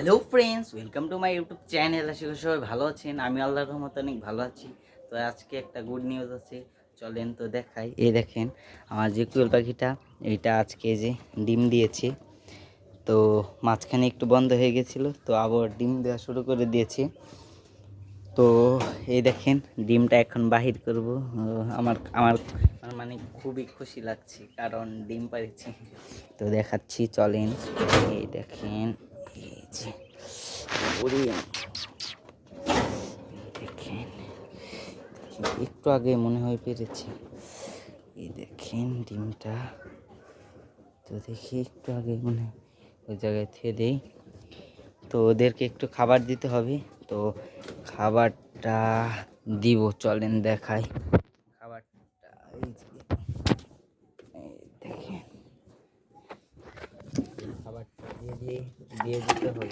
Hello friends welcome to my YouTube channel আশা করি সবাই ভালো আছেন। আমি আল্লাহর রহমত অনেক ভালো আছি। তো আজকে একটা গুড নিউজ আছে। চলেন তো দেখাই। এই দেখেন, আমার যে কুয়েল পাখিটা এইটা আজকে যে ডিম দিয়েছে। তো মাঝখানে একটু বন্ধ হয়ে গেছিল, তো আবার ডিম দেওয়া শুরু করে দিয়েছে। তো এই দেখেন, ডিমটা এখন বাহির করব। আমার আমার মানে খুবই খুশি লাগছে, কারণ ডিম পাড়েছি। তো দেখাচ্ছি, চলেন। এই দেখেন। যে দেখেন একটু আগে মনে হয় পেরেছে। এই দেখেন ডিমটা। তো দেখি একটু আগে মনে হয় ওই জায়গায় থুয়ে দেই। তো ওদেরকে একটু খাবার দিতে হবে। তো খাবারটা দিব চলেন দেখাই। খাবারটা দেখেন। খাবারটা দিয়ে দিয়ে দিয়ে দিতে হবে।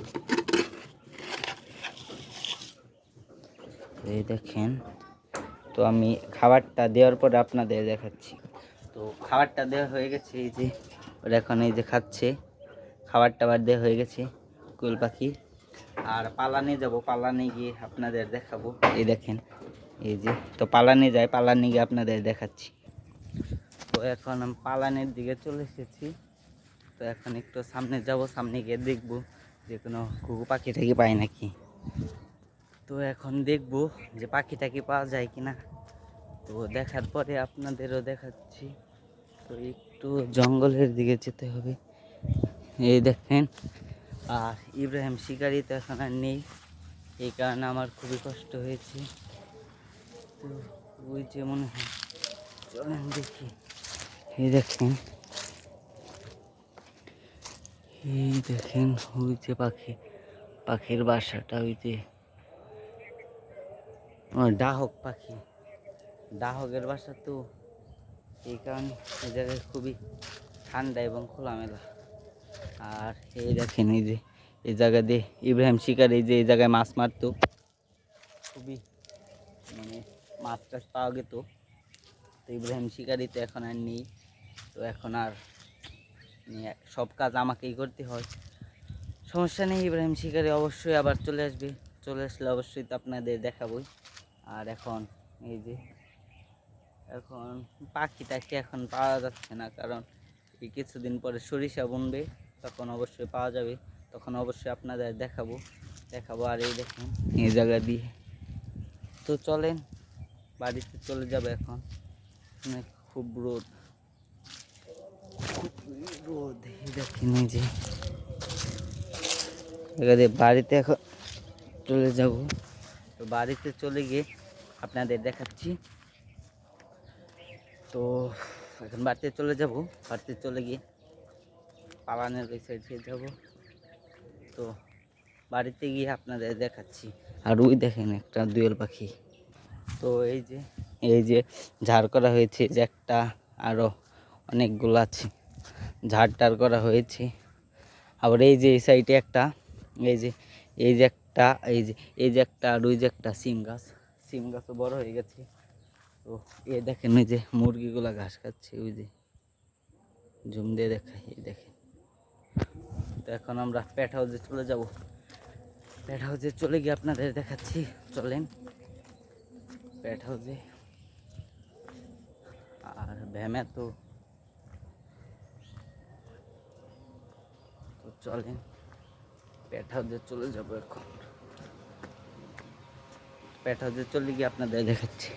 এই দেখেন, তো আমি খাবারটা দেওয়ার পরে আপনাদের দেখাচ্ছি। তো খাবারটা দেওয়া হয়ে গেছে, এই যে ওরা এখন এই যে খাচ্ছে। খাবার টাবার দেওয়া হয়ে গেছে কুল পাখি। আর পালানে যাব পালানে গিয়ে আপনাদের দেখাবো। এই দেখেন, এই যে, তো পালানে যায় পালানে গিয়ে আপনাদের দেখাচ্ছি। তো এখন আমি পালানের দিকে চলে এসেছি। তো এখন একটু সামনে যাব, সামনে গিয়ে দেখব যে কোনো ঘুঘু পাখি টাকি পাই নাকি। তো এখন দেখব যে পাখি টাকি পাওয়া যায় কি না তো দেখার পরে আপনাদেরও দেখাচ্ছি। তো একটু জঙ্গলের দিকে যেতে হবে। এই দেখেন, আর ইব্রাহিম শিকারি তো এখন আর নেই। এই কারণে আমার খুবই কষ্ট হয়েছে। তো ওই যে মনে হয়, চলেন দেখি। এই দেখেন এই দেখেন যে পাখি পাখির বাসাটা ও, ডাহক পাখি। ডাহকের বাসা তো এই কারণে এই জায়গায় খুবই ঠান্ডা এবং খোলামেলা। আর এই দেখেন এই যে এই জায়গা দিয়ে ইব্রাহিম শিকার এই যে এই জায়গায় মাছ মারতো। খুবই মানে মাছ টাছ পাওয়া যেত তো ইব্রাহিম শিকারি তো এখন আর নেই। তো এখন আর সব কাজ আমাকেই করতে হয়। সমস্যা নেই, ইব্রাহিম শিকারি অবশ্যই আবার চলে আসবে। চলে আসলে অবশ্যই তো আপনাদের দেখাবই। আর এখন এই যে, এখন পাখি টাকি এখন পাওয়া যাচ্ছে না, কারণ এই কিছুদিন পরে সরিষা বুনবে, তখন অবশ্যই পাওয়া যাবে। তখন অবশ্যই আপনাদের দেখাবো। দেখাবো আর এই দেখুন, এই জায়গা দিয়ে। তো চলেন, বাড়িতে চলে যাবে এখন। খুব রোদ। রোদ দেখেন যে দিয়ে বাড়িতে এখন চলে যাব। তো বাড়িতে চলে গিয়ে আপনাদের দেখাচ্ছি। তো এখন বাড়িতে চলে যাব। বাড়িতে চলে গিয়ে পালানের ওই সাইড দিয়ে যাব। তো বাড়িতে গিয়ে আপনাদের দেখাচ্ছি। আর ওই দেখেন একটা দুয়েল পাখি। তো এই যে এই যে ঝাড় করা হয়েছে যে একটা আরও অনেকগুলো আছে। ঝাড় টাড় করা হয়েছে। আবার এই যে এই সাইডে একটা, এই যে এই যে একটা, এই যে এই যে একটা আর ওই যে একটা সিম গাছ। সিম গাছও বড় হয়ে গেছে। তো এ দেখেন ওই যে মুরগিগুলা ঘাস খাচ্ছে, ওই যে। জুম দিয়ে দেখাই, এই দেখেন। তো এখন আমরা প্যাট হাউসে চলে যাব। প্যাট হাউসে চলে গিয়ে আপনাদের দেখাচ্ছি, চলেন। প্যাট হাউসে আর ভ্যামে তো তো চলেন। প্যাট হাউসে চলে যাব এখন। প্যাট হাউসে চলে গিয়ে আপনাদের দেখাচ্ছি।